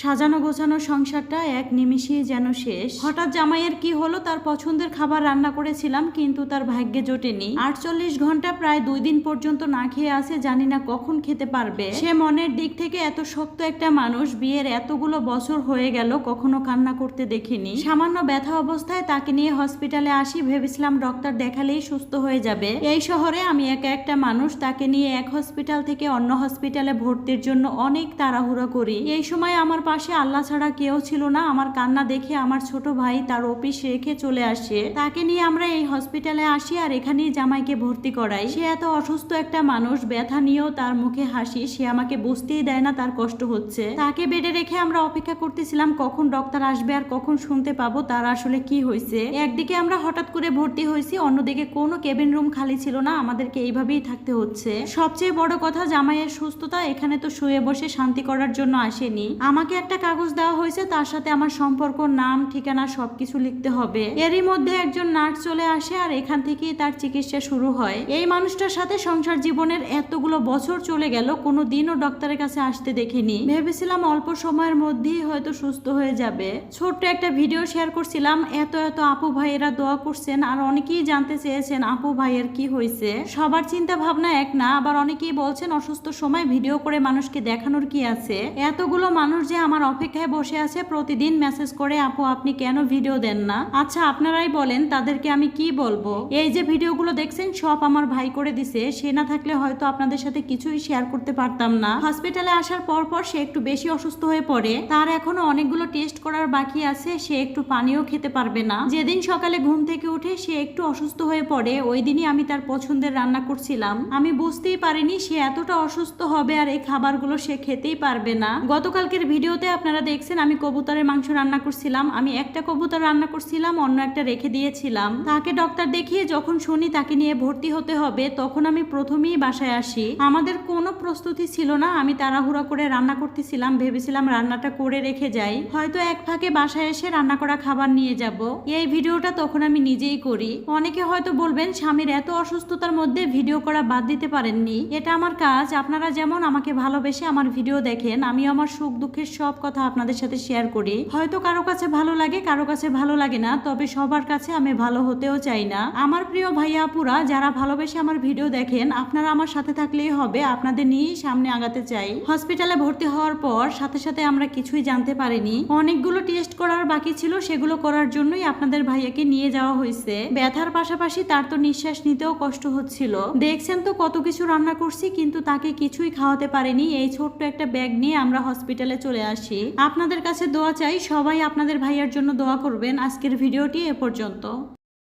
সাজানো গোছানো সংসারটা এক নিমিষেই যেন শেষ। হঠাৎ জামাইয়ের কি হলো, তার পছন্দের খাবার রান্না করেছিলাম, কিন্তু তার ভাগ্যে জোটেনি। আটচল্লিশ ঘণ্টা প্রায় দুই দিন পর্যন্ত না খেয়ে আছে, জানি না কখন খেতে পারবে। সে মনের দিক থেকে এত শক্ত একটা মানুষ, বিয়ের এতগুলো বছর হয়ে গেল, কখনো কান্না করতে দেখিনি। সামান্য ব্যথা অবস্থায় তাকে নিয়ে হসপিটালে আসি, ভেবেছিলাম ডক্টর দেখালেই সুস্থ হয়ে যাবে। এই শহরে আমি একা একটা মানুষ, তাকে নিয়ে এক হসপিটাল থেকে অন্য হসপিটালে ভর্তির জন্য অনেক তাড়াহুড়ো করি। এই সময় আমার পাশে আল্লাহ ছাড়া কেউ ছিল না। আমার কান্না দেখে আমার ছোট ভাই তার অফিস রেখে চলে আসে। তাকে নিয়ে আমরা এই হসপিটালে আসি আর এখানেই জামাইকে ভর্তি করাই। সে এত অসুস্থ একটা মানুষ, ব্যথা নিয়েও তার মুখে হাসি, সে আমাকে বুঝতেই দেয় না তার কষ্ট হচ্ছে। তাকে বেডে রেখে আমরা অপেক্ষা করতেছিলাম, কখন ডক্টর আসবে আর কখন শুনতে পাবো, তার আসলে কি হয়েছে? একদিকে আমরা হঠাৎ করে ভর্তি হয়েছি, অন্যদিকে কোনো কেবিন রুম খালি ছিল না, আমাদেরকে এইভাবেই থাকতে হচ্ছে। সবচেয়ে বড় কথা, জামাইয়ের সুস্থতা, এখানে তো শুয়ে বসে শান্তি করার জন্য আসেনি। আমাকে একটা কাগজ দেওয়া হয়েছে, তার সাথে আমার সম্পর্ক, নাম, ঠিকানা সবকিছু লিখতে হবে। এরই মধ্যে একজন নার্স চলে আসে আর এখান থেকেই তার চিকিৎসা শুরু হয়। এই মানুষটার সাথে সংসার জীবনের এতগুলো বছর চলে গেল কোনো দিনও ডক্টরের কাছে আসতে দেখিনি। ভেবেছিলাম অল্প সময়ের মধ্যেই হয়তো সুস্থ হয়ে যাবে। ছোট্ট একটা ভিডিও শেয়ার করছিলাম, এত এত আপু ভাইয়েরা দোয়া করছেন, আর অনেকেই জানতে চেয়েছেন আপু ভাইয়ের কি হয়েছে। সবার চিন্তা ভাবনা এক না, আবার অনেকেই বলছেন অসুস্থ সময় ভিডিও করে মানুষকে দেখানোর কি আছে? এতগুলো মানুষ যে আমার অপেক্ষায় বসে আছে, প্রতিদিন মেসেজ করে, আপু, আপনি কেন ভিডিও দেন না? আচ্ছা আপনারাই বলেন, তাদেরকে আমি কি বলব? এই যে ভিডিওগুলো দেখছেন, সব আমার ভাই করে দিছে। সে না থাকলে হয়তো আপনাদের সাথে কিছুই শেয়ার করতে পারতাম না। হসপিটালে আসার পর পর সে একটু বেশি অসুস্থ হয়ে পড়ে। তার এখনও অনেকগুলো টেস্ট করার বাকি আছে। সে একটু পানিও খেতে পারবে না। যেদিন সকালে ঘুম থেকে উঠে সে একটু অসুস্থ হয়ে পড়ে, ওই দিনই আমি তার পছন্দের রান্না করছিলাম। আমি বুঝতেই পারিনি সে এতটা অসুস্থ হবে আর এই খাবারগুলো সে খেতেই পারবে না। গতকালকের ভিডিওতে আপনারা দেখছেন, আমি কবুতরের মাংস রান্না করছিলাম। আমি একটা কবুতর রান্না করছিলাম, অন্য একটা রেখে দিয়েছিলাম। তাকে ডক্টর দেখিয়ে যখন শুনি তাকে নিয়ে ভর্তি হতে হবে, তখন আমি প্রথমেই বাসায় আসি। আমাদের কোনো প্রস্তুতি ছিল না, আমি তাড়াহুড়া করে রান্না করতেছিলাম, ভেবেছিলাম রান্নাটা করে রেখে যাই। হয়তো এক ফাঁকে বাসায় এসে রান্না করা খাবার নিয়ে যাব। এই ভিডিওটা তখন আমি নিজেই করি। অনেকে হয়তো বলবেন, স্বামীর এত অসুস্থতার মধ্যে ভিডিও করা বাদ দিতে পারেননি। এটা আমার কাজ। আপনারা যেমন আমাকে ভালোবেসে আমার ভিডিও দেখেন আমি আমার সুখ দুঃখের সব কথা আপনাদের সাথে শেয়ার করি। হয়তো কারও কাছে ভালো লাগে, কারও কাছে ভালো লাগে না, তবে সবার কাছে আমি ভালো হতেও চাই না। আমার প্রিয় ভাইয়া আপুরা, যারা ভালোবেসে আমার ভিডিও দেখেন, আপনারা আমার সাথে থাকলেই হবে, আপনাদের নিয়েই সামনে আগাতে চাই। হসপিটালে ভর্তি হওয়ার পর সাথে সাথে আমরা কিছুই জানতে পারিনি। অনেকগুলো টেস্ট করার বাকি ছিল, সেগুলো করার জন্যই আপনাদের ভাইয়াকে নিয়ে যাওয়া হয়েছে। ব্যথার পাশাপাশি তার তো নিঃশ্বাস নিতেও কষ্ট হচ্ছিল। দেখছেন তো কত কিছু রান্না করছি, কিন্তু তাকে কিছুই খাওয়াতে পারিনি। এই ছোট্ট একটা ব্যাগ নিয়ে আমরা হসপিটালে চলে আসি। আপনাদের কাছে দোয়া চাই, সবাই আপনাদের ভাইয়ার জন্য দোয়া করবেন। আজকের ভিডিওটি এ পর্যন্ত।